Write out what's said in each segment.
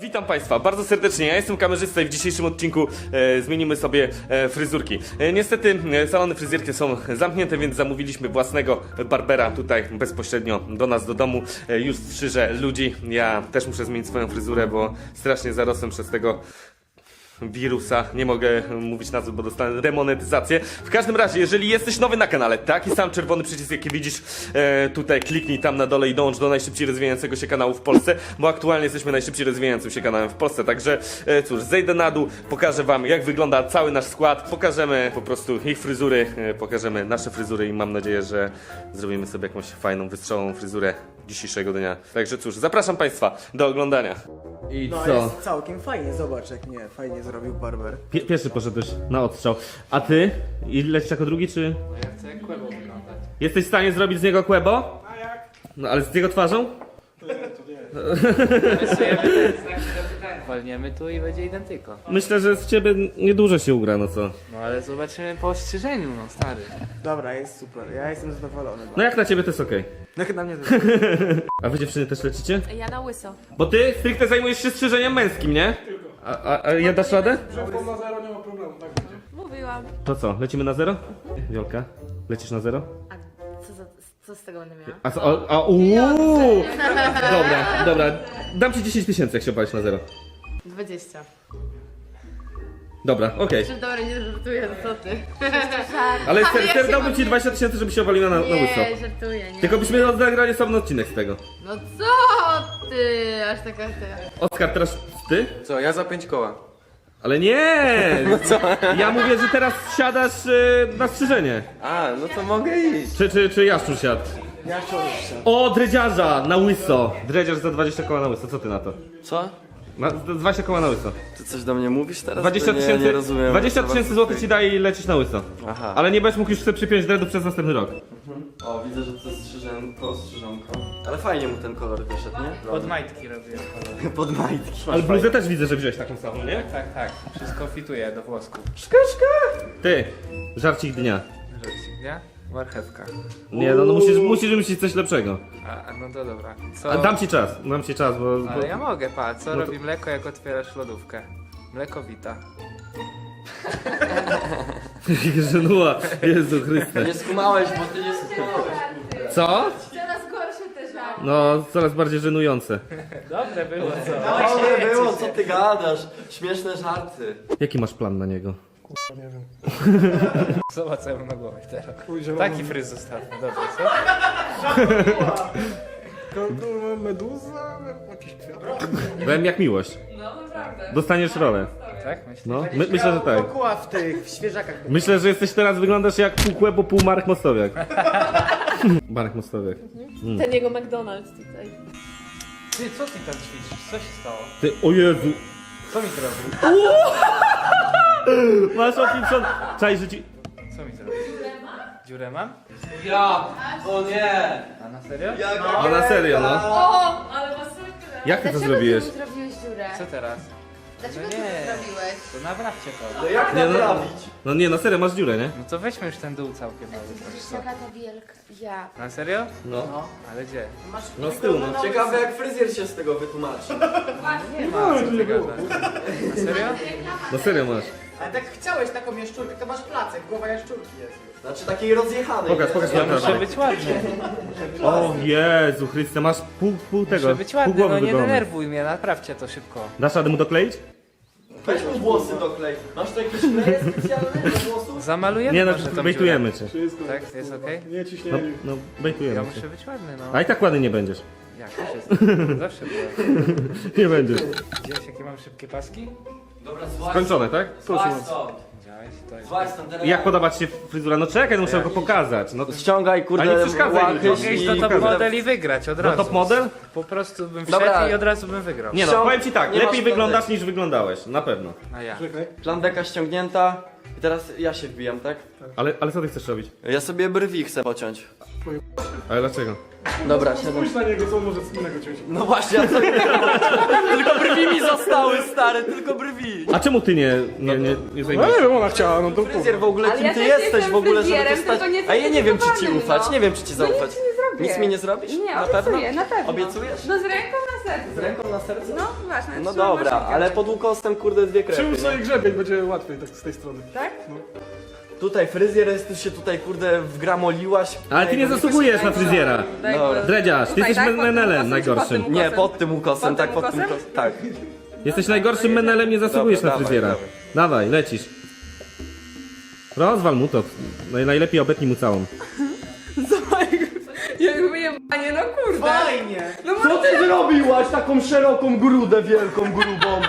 Witam Państwa bardzo serdecznie. Ja jestem kamerzysta i w dzisiejszym odcinku e, zmienimy sobie e, fryzurki. E, niestety e, salony fryzjerskie są zamknięte, więc zamówiliśmy własnego barbera tutaj bezpośrednio do nas do domu. E, już strzyże ludzi. Ja też muszę zmienić swoją fryzurę, bo strasznie zarosłem przez tego wirusa. Nie mogę mówić nazwy, bo dostanę demonetyzację. W każdym razie, jeżeli jesteś nowy na kanale, taki sam czerwony przycisk, jaki widzisz e, tutaj, kliknij tam na dole i dąż do najszybciej rozwijającego się kanału w Polsce, bo aktualnie jesteśmy najszybciej rozwijającym się kanałem w Polsce. Także e, cóż, zejdę na dół, pokażę wam jak wygląda cały nasz skład, pokażemy po prostu ich fryzury, e, pokażemy nasze fryzury i mam nadzieję, że zrobimy sobie jakąś fajną, wystrzałową fryzurę dzisiejszego dnia. Także cóż, zapraszam Państwa do oglądania. I No jest całkiem fajnie, zobacz jak nie, fajnie zrobił barber. Pie- pierwszy poszedłeś na odstrzał. A ty? I lecisz jako drugi, czy? Ja chcę kłębą wyglądać. Jesteś w stanie zrobić z niego kłębo? A jak? No ale z jego twarzą? Zapytania. Walniemy tu i będzie identyko. Myślę, że z ciebie niedużo się ugra, no co? No ale zobaczymy po ostrzyżeniu, no stary. Dobra, jest super, ja jestem zadowolony. No jak na ciebie to jest okej. No na mnie też. A wy dziewczyny też lecicie? Ja na łyso. Bo ty stricte zajmujesz się strzyżeniem męskim, nie? A, a, a ja dasz radę? Mówiłam. To co, lecimy na zero? Wiolka, lecisz na zero? Co, z tego będę miała? A co, a, a uuu! Dobra, dobra, dam ci 10 tysięcy, jak się opalisz na zero. 20. Dobra, okej. Czy dobra, nie żartuję, no co ty? Ale ser, ser dałbym ci 20 tysięcy, żeby się opaliła na, na łyso. Nie, żartuję, nie. Tylko byśmy nagrali osobny odcinek z tego. No co ty? Aż taka ty. Oskar, teraz ty? Co, ja za pięć koła. Ale nie! Ja mówię, że teraz siadasz y, na strzyżenie. A, no to mogę iść. Czy, czy, czy Jaszczur siadł? Ja jeszcze. O, dredziarza na łyso. Dredziarz za 20 koła na łyso, co ty na to? Co? Na, za 20 koła na łyso. Ty coś do mnie mówisz teraz? 20 Bo nie, tysięcy nie rozumiem. 20 co tysięcy złotych ci daje i lecisz na łyso. Aha. Ale nie będziesz mógł już sobie przypiąć dreadów przez następny rok. O, widzę, że to jest strzyżenko, strzyżonko. Ale fajnie mu ten kolor wyszedł, nie? Pod majtki robiłem kolor. Pod majtki. Ale bluzę też widzę, że wziąłeś taką samą, nie? Tak, tak. Wszystko fituje do włosków. Ty, żarcik dnia. Żarcik, nie? Marchewka. Nie, no, no musisz, musisz wymyślić coś lepszego. A, a, no to dobra. Co? A dam ci czas, dam ci czas, bo... bo... Ale ja mogę, pa. Co No to- robi mleko, jak otwierasz lodówkę? Mleko wita. Żenuła, Jezu Chryste. Nie skumałeś, bo ty nie skumałeś. Co? Coraz gorsze te żarty. No, coraz bardziej żenujące. Dobre było, co? Dobre było, co ty gadasz? Śmieszne żarty. Jaki masz plan na niego? Zobacz, co ja mam na głowie teraz. Taki fryz zostawmy, dobrze, co? Kurwa, meduza, jakiś kwiat. Byłem jak miłość. No naprawdę. Dostaniesz rolę. Tak? Myślisz? No, my, myślę, że tak. Okuła w tych, w świeżakach. Myślę, że jesteś teraz, wyglądasz jak pół kłębu, pół Marek Mostowiak. Marek Mostowiak. Ten jego McDonald's tutaj. Ty, co ty tam ćwiczysz? Co się stało? Ty, o Jezu. Co mi zrobił? Masz opiczon... Czaj, że ci... Co mi zrobił? Dziurę mam? Ja! O nie! A na serio? A na serio, no. O, ale masakra. Jak ty to Dlaczego zrobiłeś? Ty mi zrobiłeś dziurę? Co teraz? Dlaczego No ty nie. to zrobiłeś? To naprawcie to. No jak Nie, no- naprawić? No nie, na serio, masz dziurę, nie? No to weźmy już ten dół całkiem nowy. Jesteś co? ta wielka. Ja. Na serio? No. Ale gdzie? No z tyłu, no. Ciekawe jak fryzjer się z tego wytłumaczy. Nie ma, co ty gadasz? Na serio? No serio masz. Ale tak chciałeś taką jaszczurkę, to masz placek, głowa jaszczurki jest. Znaczy takiej rozjechanej. Pokaż, pokaż Ja na muszę być ładny. O Jezu Chryste, masz pół, pół tego, Muszę być pół ładny, głowy no nie wygląda. denerwuj mnie, naprawcie to szybko. Dasz radę mu dokleić? Weź mu włosy doklej. Masz tu jakieś kleje specjalne do włosów? Zamalujemy Nie no, może tą bejtujemy cię. dziurę. Tak? Jest okej? No, no Ja bejtujemy cię. muszę być ładny, no. A i tak ładny nie będziesz. Jak? Też jest. Zawsze byłem. Nie będziesz. Widziałeś jakie mam szybkie paski? Dobra, złaź Skończone, tak? Złaź stąd. Widziałeś? To jest... Złaź stąd teraz. I jak podoba ci się fryzura? No czekaj, no muszę go pokazać. No, Ściągaj kurde Ale nie przeszkadzaj łachy ludziom. Mogę iść i do top pokazać. model i wygrać od no razu. top model? Po prostu bym wszedł Dobra. i od razu bym wygrał. Nie no, Ściąg- powiem ci tak, nie lepiej wyglądasz niż wyglądałeś, na pewno. A ja. Plandeka ściągnięta. I teraz ja się wbijam, tak? Ale, ale co ty chcesz robić? Ja sobie brwi chcę pociąć. Ale dlaczego? Dobra, siadam. Spójrz na niego, co on może wspólnego ciąć. No właśnie, a co Tylko brwi mi zostały, stary, tylko brwi. A czemu ty nie, nie, nie, nie No nie wiem, ona chciała, no to Fryzjer w ogóle, Ale kim ja ty też jesteś jestem w ogóle, żeby to fryzjerem, stać? tylko nie A ja nie wiem, czy ci certyfikowanym, ufać, no. nie wiem, czy ci zaufać. Nic mi nie zrobisz? Nie, na obiecuję, pewno? na pewno. Obiecujesz? No z ręką na sercu. Z ręką na sercu? No, ważne. No trzymam dobra, maszynkę. ale pod łukosem kurde dwie Przyłóż krepy. sobie nie? grzebień, będzie łatwiej tak z tej strony. Tak? Tutaj fryzjer jest, ty się tutaj kurde wgramoliłaś. Ale ty nie zasługujesz na fryzjera. Daj Dobra. Dredziarz, ty Tutaj, jesteś tak? Pod tym menelem ukosem czy najgorszym. pod tym Nie, ukosem? pod tym ukosem, Pod tak, tym pod tym ukosem? ukosem. Tak. Jesteś najgorszym menelem, nie zasługujesz Dobra, na dawaj, fryzjera. dawaj. Dawaj, lecisz. Rozwal mu to. Naj- Najlepiej obetnij mu całą. Jakby jebanie, no kurde. Fajnie! No Co ty zrobiłaś taką szeroką grudę wielką, grubą?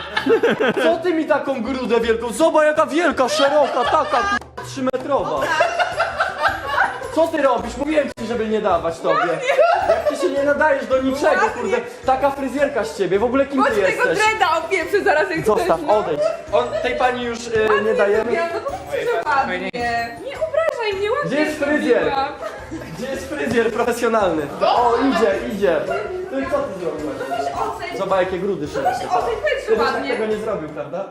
Co ty mi taką grudę wielką? Zobacz jaka wielka, szeroka, taka trzymetrowa. Co ty robisz? Mówiłem ci, żeby nie dawać tobie. Jak ty się nie nadajesz do niczego, kurde. Taka fryzjerka z ciebie. W ogóle kim Chodź ty tego jesteś? dreda opieprzy zaraz jak Zostaw, no. odejdź. On, tej pani już y, nie dajemy. Ja, no powiedzcie, że ładnie. Nie obrażaj mnie, ładnie Gdzie jest fryzjer? zrobiłam. Gdzie jest fryzjer profesjonalny? O, idzie, idzie. I co ty zrobiłaś? Oceń, Zobacz jakie grudy szerokie. oceń, powiedz, że Kiedyś tak ładnie. tego nie zrobił, prawda?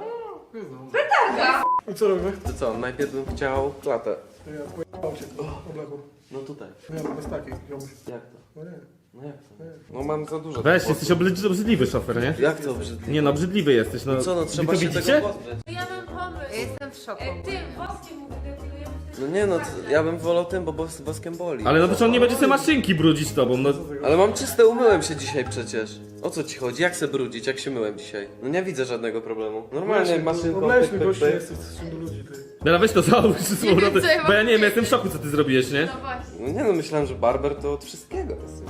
I co robimy? To co, najpierw bym chciał klatę. To ja pojechał się oblekł. No tutaj. No, bez takiej, ziomuś. Jak to? No nie. No jak to? No mam za dużo. Weź, jesteś obrzydliwy, obrzydliwy szofer, nie? Jak to brzydliwe? Nie no, obrzydliwy jesteś, no. Co no, trzeba to się widzicie? tego pozbyć. Ja mam pomysł. Jestem w szoku. E, Tym woskiem No nie no, ja bym wolał tym, bo bos- boskiem boli. Ale no czy on nie będzie sobie maszynki brudzić tobą, no. Ale mam czyste, umyłem się dzisiaj przecież. O co ci chodzi? Jak se brudzić, jak się myłem dzisiaj? No nie widzę żadnego problemu. Normalnie maszynką, pyk, Obleśmy pyk, pyk. jesteś stosunku do ludzi. Ty. Dobra, weź to załóż z wiem, powrotem, co ja mam bo ja nie wiem, ja jestem w szoku, co ty zrobiłeś, nie? No właśnie. No nie no, myślałem, że barber to od wszystkiego jest.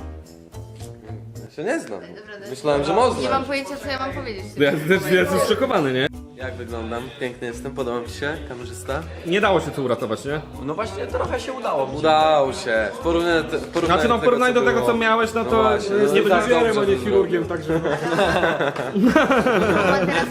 Ja się nie znam. Dobra, Myślałem, że Nie można. mam pojęcia, co ja mam powiedzieć. Ja ja jestem zszokowany, nie? Jak wyglądam? Piękny jestem, podoba mi się, kamerzysta? Nie dało się tu uratować, nie? No właśnie, trochę się udało. Udało się. W porównaniu, w porównaniu Znaczy no w tego, porównaniu do tego, było. co miałeś, no No to właśnie, nie no będzie tak, dobrze a nie chirurgiem, także... Teraz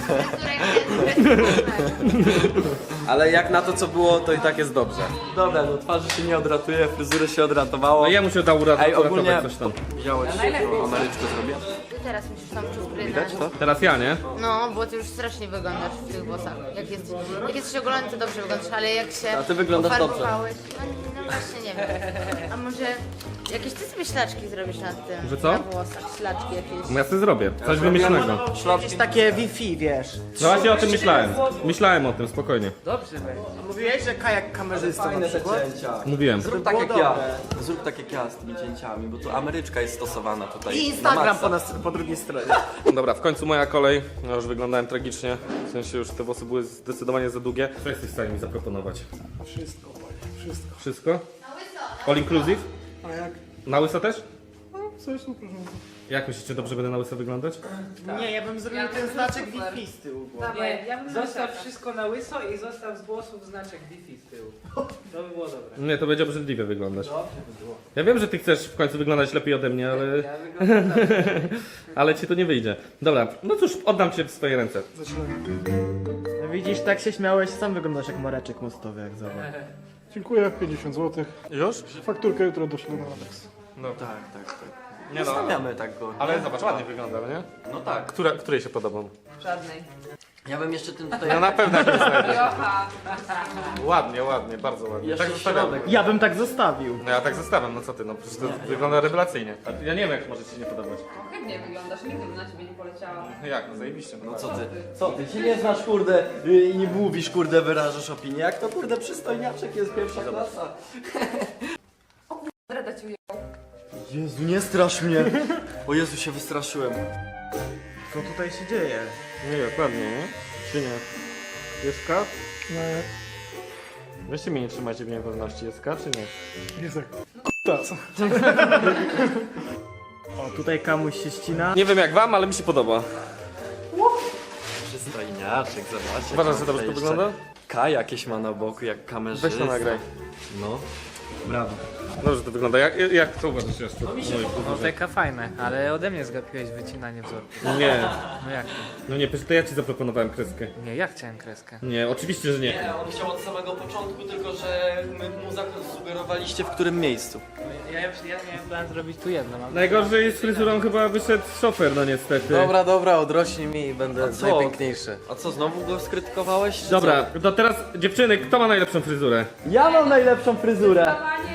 Ale jak na to, co było, to i tak jest dobrze. Dobra, no twarzy się nie odratuje, fryzury się odratowało. No jemu się udało uratować, Ej, ogólnie- uratować coś tam. Widziałeś, co Ameryczkę zrobię? Teraz musisz tam czuprynę. Widać to? Teraz ja, nie? No, bo ty już strasznie wyglądasz w tych włosach. Jak, jest, jak jesteś ogolony, to dobrze wyglądasz, ale jak się A ty wyglądasz dobrze. ofarbowałeś, No, no właśnie nie wiem. A może jakieś ty sobie ślaczki zrobisz nad tym? Że co? Na włosach, ślaczki jakieś. No ja sobie zrobię, coś wymyślnego. Jakieś takie Wi-Fi, wiesz. No właśnie o tym myślałem. Myślałem o tym, spokojnie. Mówiłeś, że kajak kamerzysta na Fajne te przykład? cięcia. Mówiłem. Zrób tak jak ja. Zrób tak jak ja z tymi cięciami, bo tu Ameryczka jest stosowana tutaj. I na Instagram maksa. po, nas, po drugiej stronie. Dobra, w końcu moja kolej. Ja już wyglądałem tragicznie. W sensie już te włosy były zdecydowanie za długie. Co jesteś w stanie mi zaproponować? Wszystko, panie, wszystko. Wszystko? All inclusive? A jak? Na łyso też? No, coś tu proszę. Jak myślicie, dobrze będę na łyso wyglądać? Nie, ja bym zrobił ten znaczek Wi-Fi z tyłu. Nie, ja bym zostaw wszystko na łyso i zostaw z włosów znaczek Wi-Fi z tyłu. To by było dobre. Nie, to będzie obrzydliwie wyglądać. Ja wiem, że ty chcesz w końcu wyglądać lepiej ode mnie, ale, Ja wyglądam tak. ale ci to nie wyjdzie. Dobra, no cóż, oddam cię w swoje ręce. Zaczynamy. No widzisz, tak się śmiałeś, sam wyglądasz jak Mareczek mostowy, jak zobacz. Dziękuję, 50 zł. Już? Fakturkę jutro doślę na Alex. No Tak, tak, tak. Nie no, tak go. ale zobacz, ładnie wygląda, nie? No tak. Która, której się podoba? Żadnej. Ja bym jeszcze tym tutaj... Ja na pewno. Jocha. Ładnie, ładnie, bardzo ładnie. Jeszcze Tak zostawiam. Ja bym tak zostawił. No ja tak zostawiam, no co ty, no przecież to wygląda rewelacyjnie. A Ja nie wiem, jak może ci się nie podobać. Chętnie wyglądasz, nigdy bym na ciebie nie poleciała. Jak, no zajebiście. No co ty? Co ty? Się nie znasz, kurde, y, i nie mówisz, kurde, wyrażasz opinię. Jak to, kurde, przystojniaczek jest pierwsza klasa. Dreda ci ujęło. Jezu, nie strasz mnie. O Jezu, się wystraszyłem. Co tutaj się dzieje? Nie, dokładnie, nie? Czy nie? Jest K? Nie, Weźcie mnie nie trzymajcie w niepewności, jest K czy nie? jest tak. O, tutaj kamuś się ścina. Nie wiem jak wam, ale mi się podoba. Przystojniaczek, zobaczcie. Uważasz, że dobrze to wygląda? K jakieś ma na boku, jak kamerzysta. Weź to nagraj. No. Dobrze to wygląda. Jak, jak to uważasz jeszcze? No taka fajne, ale ode mnie zgapiłeś wycinanie wzorku. Nie, No jak nie? no nie, przecież to ja ci zaproponowałem kreskę. Nie, ja chciałem kreskę. Nie, oczywiście, że nie. Nie, on chciał od samego początku, tylko że my mu zasugerowaliście w którym miejscu. Ja, już, ja miałem plan zrobić tu jedno, mam Najgorzej z fryzurą chyba wyszedł szofer, no niestety. Dobra, dobra, odrośnij mi i będę najpiękniejszy. A co, znowu go skrytykowałeś? Dobra, to teraz dziewczyny, kto ma najlepszą fryzurę? Ja mam najlepszą fryzurę. Dawanie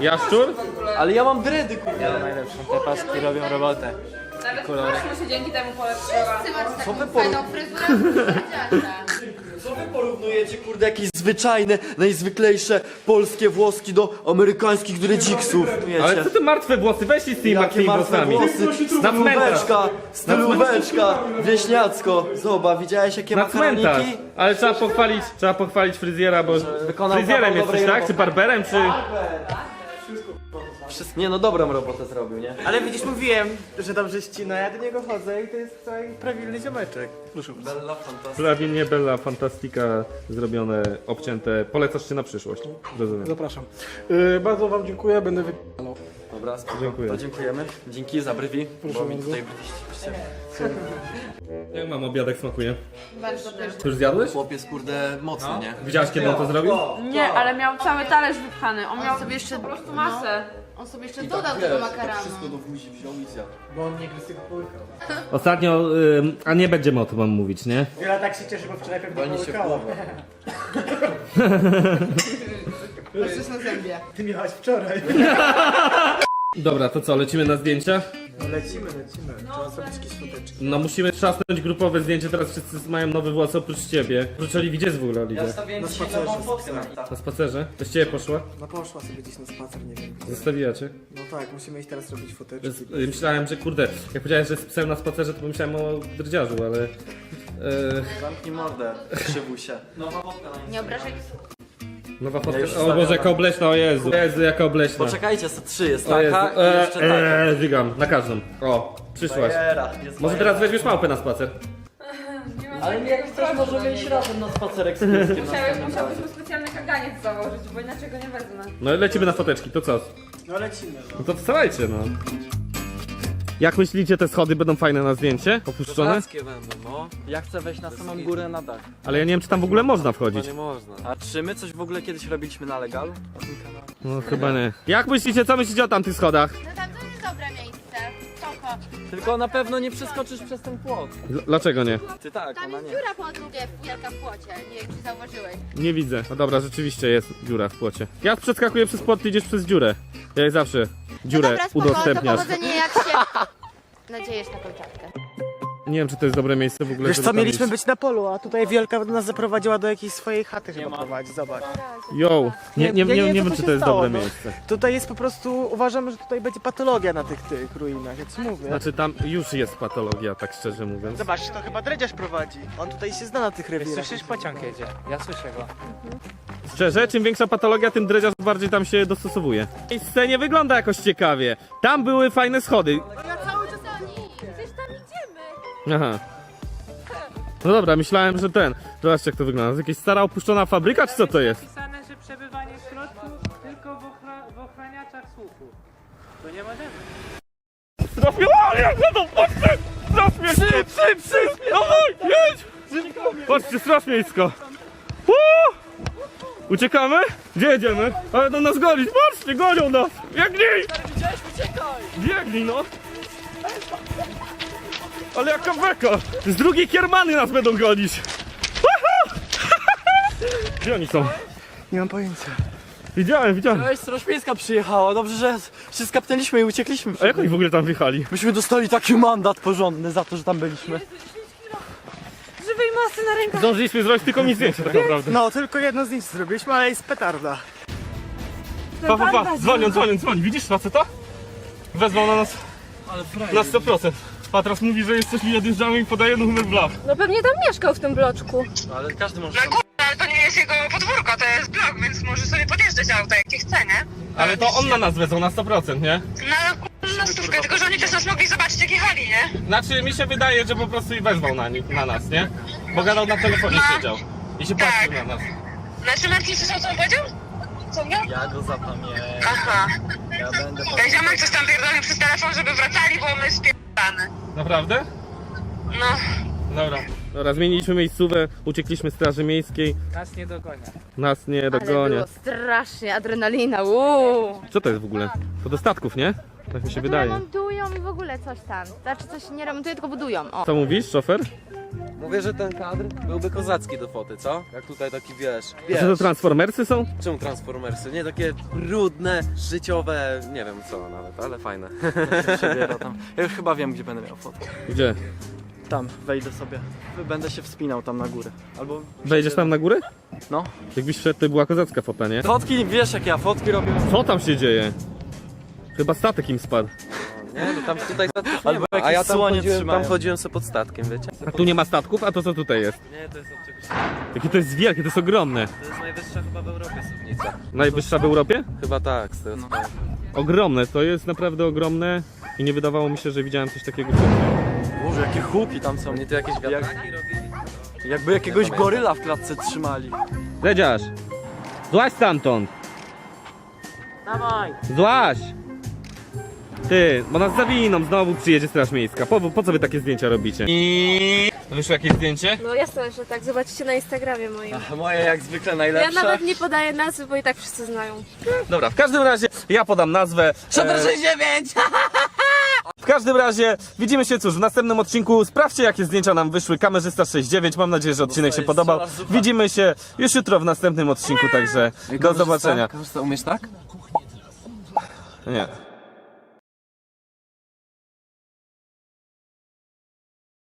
jaszczur. Ale ja mam dredy, kurde. Najlepszą, te paski robią robotę. Nawet twarz mu się dzięki temu polepszyła. Taką wy fajną fryzurę. Co wy porównujecie, kurde, jakieś zwyczajne, najzwyklejsze polskie włoski do amerykańskich dredziksów? Ale co ty martwe włosy? Weź i z tymi Jakie martwymi martwe włosami. włosy, Na cmentarz. stylóweczka, stylóweczka, wieśniacko. Zobacz, widziałeś jakie Na cmentarz. makaroniki? Ale trzeba pochwalić, trzeba pochwalić fryzjera, bo wykonał fryzjerem jesteś, tak? roboty. Czy barberem, czy... Wszystko, nie no, dobrą robotę zrobił, nie? Ale widzisz, mówiłem, że dobrze ścina, ja do niego chodzę i to jest cały prawilny ziomeczek. Bella fantastyczna. Prawie nie Bella Fantastika zrobione, obcięte. Polecasz się na przyszłość. Rozumiem. Zapraszam. Y, bardzo wam dziękuję, będę wypalał. Dobra, spoko. Dziękuję. To dziękujemy. Dzięki za brwi, bo mi bardzo. tutaj brwiście. Jak mam obiadek smakuje? Bardzo też. Ty już zjadłeś? Chłopiec, kurde, mocny, nie? Widziałeś kiedy on to zrobił? Nie, ale miał cały talerz wypchany. On miał sobie jeszcze- po prostu masę. On sobie jeszcze dodał tego makaronu. do buzi wziął i zjadł. Bo on nie gryzł tego połykał. Ostatnio, ym, a nie będziemy o tym wam mówić, nie? Wiela tak się cieszy, bo wczoraj pewnie Oni się połykała. wpływa. Przecież na zębie. Ty miałaś wczoraj. Dobra, to co, lecimy na zdjęcia? No lecimy, lecimy. Trzeba zrobić jakieś foteczki. No musimy trzasnąć grupowe zdjęcie, teraz wszyscy mają nowe włosy oprócz ciebie. Oprócz Oliwii, gdzie jest w ogóle Oliwia? Stawiłem Na dzisiaj spacerze nową z fotkę na spacerze? Bez ciebie poszła? No poszła sobie gdzieś na spacer, nie wiem. Zostawiła cię? No tak, musimy iść teraz robić foteczki. Y, myślałem, że kurde, jak powiedziałeś, że z psem na spacerze, to pomyślałem o drdziarzu, ale... E, Zamknij mordę, krzywusie. Nowa fotka na. Nie obrażaj nowa Ja już. O Boże, wstawiam. jaka obleśna, o Jezu. Jezu, jaka obleśna. Poczekajcie, co trzy jest O Jezu. taka i E, jeszcze taka. e, Wygam, na każdą. O, przyszłaś. Bajera, jest Może bajera. teraz weźmiesz małpę na spacer? Ale jak chcesz, możemy iść razem na spacerek z pieskiem. na Musiałeś, następnym musiałbyśmy specjalny kaganiec założyć, bo inaczej go nie wezmę. No lecimy na foteczki, to co? No lecimy, no. No to wstawajcie, no. Jak myślicie, te schody będą fajne na zdjęcie? Opuszczone? Będą, no. Ja chcę wejść na samą górę na dach. Ale ja nie wiem, czy tam w ogóle można wchodzić. nie można. A czy my coś w ogóle kiedyś robiliśmy na legalu? Na tym kanale? No chyba nie. Jak myślicie, co myślicie o tamtych schodach? No Tylko na pewno nie przeskoczysz przez ten płot. Dl- Dlaczego nie? Ty tak, Tam ona jest nie. dziura po drugie, wielka w płocie. Nie wiem, czy zauważyłeś. Nie widzę. No dobra, rzeczywiście jest dziura w płocie. Ja przeskakuję przez płot, ty idziesz przez dziurę. Ja jak zawsze dziurę no dobra, spoko, udostępniasz. to powodzenie jak się... Nadziejesz na kolczatkę. Nie wiem, czy to jest dobre miejsce w ogóle, Wiesz żeby co, tam mieliśmy iść. być na polu, a tutaj Wielka nas zaprowadziła do jakiejś swojej chaty chyba prowadzi, zobacz. Yo, nie, nie, Ja nie, nie nie, wiem, co czy się to jest stało, dobre no. miejsce. Tutaj jest po prostu, uważamy, że tutaj będzie patologia na tych, tych ruinach, ja ci mówię. Znaczy tam już jest patologia, tak szczerze mówiąc. Zobacz, to chyba dredziarz prowadzi. On tutaj się zna na tych rewirach. Słyszysz, pociąg jedzie. Ja słyszę go. Szczerze, czym większa patologia, tym dredziarz bardziej tam się dostosowuje. Miejsce nie wygląda jakoś ciekawie. Tam były fajne schody. Ja cały Aha. No dobra, myślałem, że ten. Zobaczcie jak to wygląda. To jakaś stara opuszczona fabryka, czy co to jest? Napisane, że przebywanie w środku tylko w, ochra- w ochraniaczach słuchu. To nie możemy. Trafię, ale jak będą, patrzcie! Straż miejską! Psy, psy, psy! Dawaj, jedź! Patrzcie, straż miejska! Uuu! Uciekamy? Gdzie jedziemy? Ale będą nas gonić, patrzcie, gonią nas! Biegnij! Biegnij, no! Ale jaka beka! Z drugiej kiermany nas będą gonić! Gdzie oni są? Nie mam pojęcia. Widziałem, widziałem. Straż miejska przyjechała, dobrze, że się skapnęliśmy i uciekliśmy. A jak oni w ogóle tam wjechali? Myśmy dostali taki mandat porządny za to, że tam byliśmy. Żywej masy na rękach. Zdążyliśmy zrobić tylko mi zdjęcie tak naprawdę. No, tylko jedno zdjęcie zrobiliśmy, ale jest petarda. Pa, pa, pa, dzwonią, dzwonią, dzwonią. Widzisz faceta? Wezwał na nas Ale na 100%. A teraz mówi, że jesteśmy odjeżdżamy i podaje numer blach. No pewnie tam mieszkał w tym bloczku. Ale każdy może... Ale to nie jest jego podwórko, to jest blok, więc może sobie podjeżdżać auto jakie chce, nie? Ale to on na nas wezwał na 100%, nie? No, na stówkę, tylko że oni też nas mogli zobaczyć jak jechali, nie? Znaczy mi się wydaje, że po prostu i wezwał na, ni- na nas, nie? Bo gadał na telefonie No. siedział. I się patrzył na nas. Znaczy Marcin słyszał co on powiedział? Co miał? Ja go zapamiętam. Aha. Ja będę... Ten ziomek coś tam pierdolił przez telefon, żeby wracali, bo my spierdane. Naprawdę? No. Dobra. Dobra, zmieniliśmy miejscówę, uciekliśmy straży miejskiej, Nas nie dogonia. nas nie Ale dogonia. było strasznie, adrenalina, uuu. Co to jest w ogóle? To do statków, nie? Tak mi się Tu wydaje. remontują i w ogóle coś tam. Znaczy coś nie remontują, tylko budują. O. Co mówisz, szofer? Mówię, że ten kadr byłby kozacki do foty, co? Jak tutaj taki wiesz. wiesz Co to Transformersy są? czemu Transformersy? Nie takie brudne, życiowe, nie wiem co nawet, ale fajne. Przebiera tam. Ja już chyba wiem, gdzie będę miał fotkę. Gdzie? Tam, wejdę sobie. Będę się wspinał tam na górę. Albo... Wejdziesz tam na górę? No. Jakbyś wszedł, to była kozacka fota, nie? Fotki, wiesz jak ja fotki robię? Co tam się dzieje? Chyba statek im spadł. Nie, no tam tutaj statków nie Albo. A ja tam słonie chodziłem, trzymają. tam chodziłem sobie pod statkiem, wiecie? A tu nie ma statków, a to co tutaj jest? Nie, to jest od czegoś. Jakie to jest wielkie, to jest ogromne. To jest najwyższa chyba w Europie suwnica. Najwyższa w Europie? Chyba tak, z tego co pamiętam. Ogromne, to jest naprawdę ogromne i nie wydawało mi się, że widziałem coś takiego. Boże, jakie huki tam są. Oni tu jakieś Jak, wiatraki robili. jakby jakiegoś Ja goryla w klatce trzymali. Dredziarz! Złaź stamtąd! Dawaj! Złaź! Ty, bo nas zawiną, znowu przyjedzie straż miejska. Po, po co wy takie zdjęcia robicie? I... Wyszło jakieś zdjęcie? No jasne, że tak. Zobaczycie na Instagramie moim. Moje jak zwykle Ja najlepsze. nawet nie podaję nazwy, bo i tak wszyscy znają. Dobra, w każdym razie ja podam nazwę. Shutter 69! W każdym razie widzimy się cóż w następnym odcinku. Sprawdźcie jakie zdjęcia nam wyszły. Kamerzysta 69. Mam nadzieję, że odcinek się podobał. Widzimy się już jutro w następnym odcinku, także do zobaczenia. Umiesz tak? Nie.